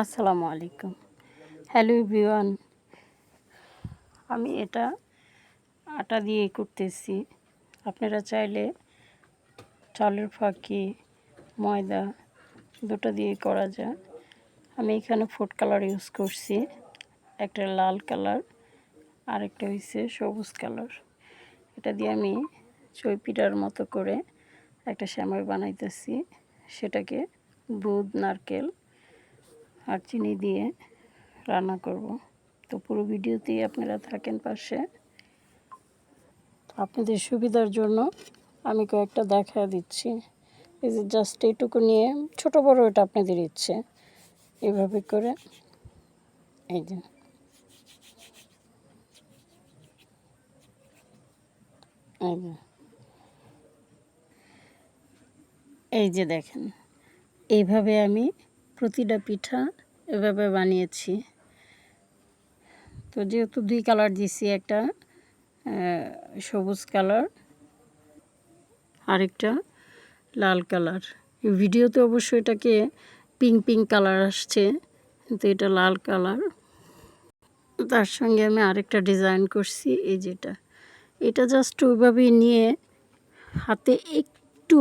আসসালামু আলাইকুম। Hello everyone আমি এটা আটা দিয়ে করতেছি। আপনারা চাইলে চালের ফাঁকি, ময়দা দুটো দিয়ে করা যায়। আমি এখানে ফুড কালার ইউজ করছি। একটা লাল কালার আর একটা হচ্ছে সবুজ কালার এটা দিয়ে আমি চৈপিটার মতো করে একটা শ্যামাই বানাইতেছি। সেটাকে দুধ, নারকেল আর চিনি দিয়ে রান্না করব। তো পুরো ভিডিওতেই আপনারা থাকেন পাশে। আপনাদের সুবিধার জন্য আমি কয়েকটা দেখা দিচ্ছি। এই যে জাস্ট এইটুকু নিয়ে ছোট বড় এটা আপনাদের ইচ্ছে। এভাবে করে এই যে। এই যে। এই যে দেখেন, এইভাবে আমি প্রতিটা পিঠা এভাবে বানিয়েছি। তো যেহেতু দুই কালার দিছি একটা সবুজ কালার, আরেকটা লাল কালার। ভিডিওতে অবশ্য এটাকে পিঙ্ক পিঙ্ক কালার আসছে, কিন্তু এটা লাল কালার। তার সঙ্গে আমি আরেকটা ডিজাইন করছি, এই যেটা। এটা জাস্ট ওইভাবেই নিয়ে হাতে একটু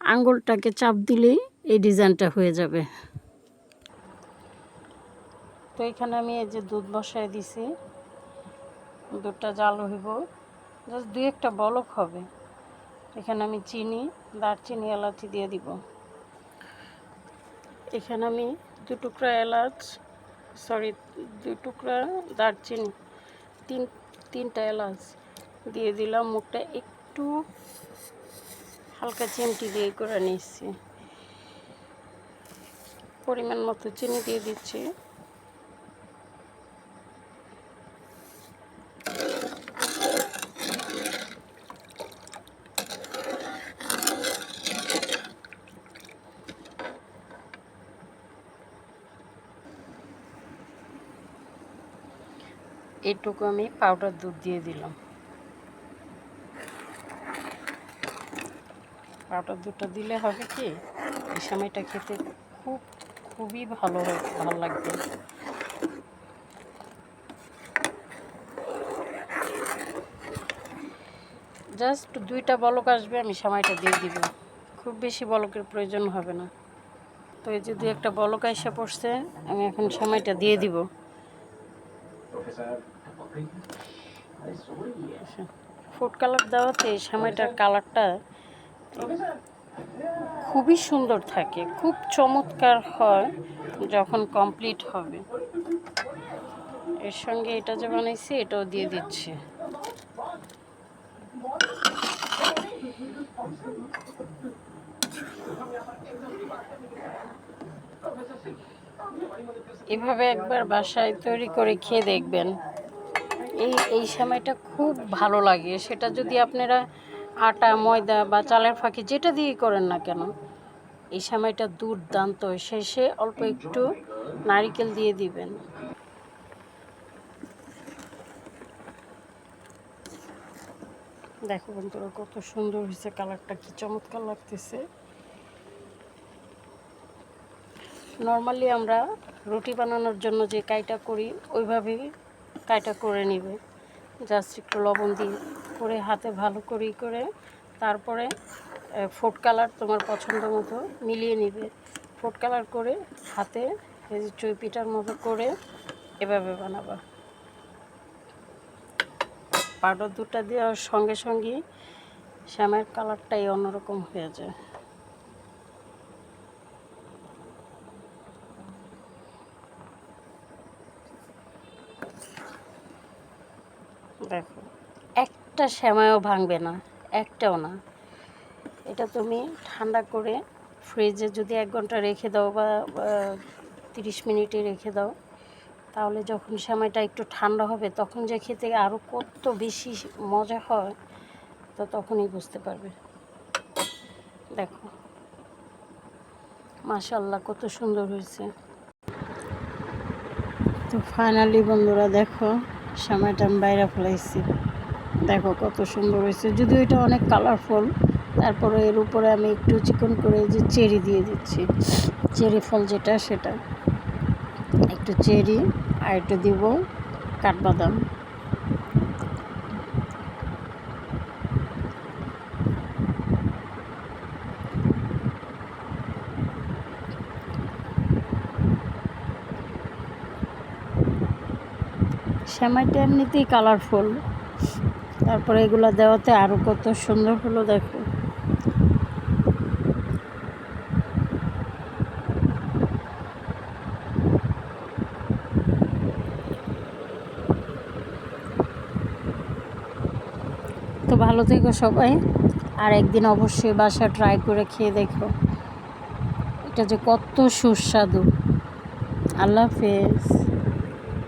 আঙ্গুলটাকে চাপ দিলেই এই ডিজাইনটা হয়ে যাবে। তো এখানে আমি এই যে দুধ বসায় দিছি। দুধটা জাল হইব। জাস্ট দুই একটা বলক হবে। এখানে আমি চিনি, দারচিনি, এলাচি দিয়ে দিব। এখানে আমি দু টুকরা এলাচ সরি দু টুকরা দারচিনি, তিন, তিনটা এলাচ দিয়ে দিলাম। মুখটা একটু হালকা চিমটি দিয়ে করে নিচ্ছি। পরিমাণ মতো চিনি দিয়ে দিচ্ছি। এইটুকু আমি পাউডার দুধ দিয়ে দিলাম। পাউডার দুধটা দিলে হবে কি, এই সময়টা খেতে খুব, খুবই ভালো ভালো লাগবে। জাস্ট দুইটা বলক আসবে, আমি সময়টা দিয়ে দিব। খুব বেশি বলকের প্রয়োজন হবে না। তো এই যে দুই একটা বলক এসে পড়ছে, আমি এখন সময়টা দিয়ে দিব। ফুড কালার দেওয়াতে সময়টার কালারটা খুবই সুন্দর থাকে, খুব চমৎকার হয় যখন কমপ্লিট হবে। এর সঙ্গে এটা যে বানাইছি, এটাও দিয়ে দিচ্ছি। এভাবে একবার বাসায় তৈরি করে খেয়ে দেখবেন। এই এই সময়টা খুব ভালো লাগে। সেটা যদি আপনারা আটা, ময়দা বা চালের ফাঁকি যেটা দিয়ে করেন না কেন, এই সময়টা দুর্দান্ত। শেষে অল্প একটু নারিকেল দিয়ে দিবেন। দেখো বন্ধুরা, কত সুন্দর হয়েছে কালারটা, কি চমৎকার লাগতেছে। নর্মালি আমরা রুটি বানানোর জন্য যে কাইটা করি, ওইভাবেই কাইটা করে নিবে। জাস্ট একটু লবণ দিয়ে করে হাতে ভালো করে করে তারপরে ফুড কালার তোমার পছন্দ মতো মিলিয়ে নিবে। ফুড কালার করে হাতে এই যে চৈপিটার মতো করে এভাবে বানাবা। পাউডার দুধটা দেওয়ার সঙ্গে সঙ্গেই শ্যামের কালারটাই অন্যরকম হয়ে যায়। দেখো, একটা শ্যামায়ও ভাঙবে না, একটাও না। এটা তুমি ঠান্ডা করে ফ্রিজে যদি এক ঘণ্টা রেখে দাও বা তিরিশ মিনিটে রেখে দাও, তাহলে যখন সময়টা একটু ঠান্ডা হবে, তখন যে খেতে আরও কত বেশি মজা হয়, তো তখনই বুঝতে পারবে। দেখো মাশাল্লাহ কত সুন্দর হয়েছে। তো ফাইনালি বন্ধুরা দেখো সময়টা আমি বাইরে ফেলাইছি। দেখো কত সুন্দর হয়েছে। যদিও এটা অনেক কালারফুল তারপরে এর উপরে আমি একটু চিকন করে যে চেরি দিয়ে দিচ্ছি। চেরি ফল যেটা, সেটা। একটু চেরি আর একটু দিব কাঠবাদাম। সেমাইটা এমনিতেই কালারফুল তারপরে এগুলো দেওয়াতে আরও কত সুন্দর হলো দেখো। তো ভালো থেকো সবাই, আর একদিন অবশ্যই বাসা ট্রাই করে খেয়ে দেখো। এটা যে কত সুস্বাদু। আল্লাহ হাফেজ।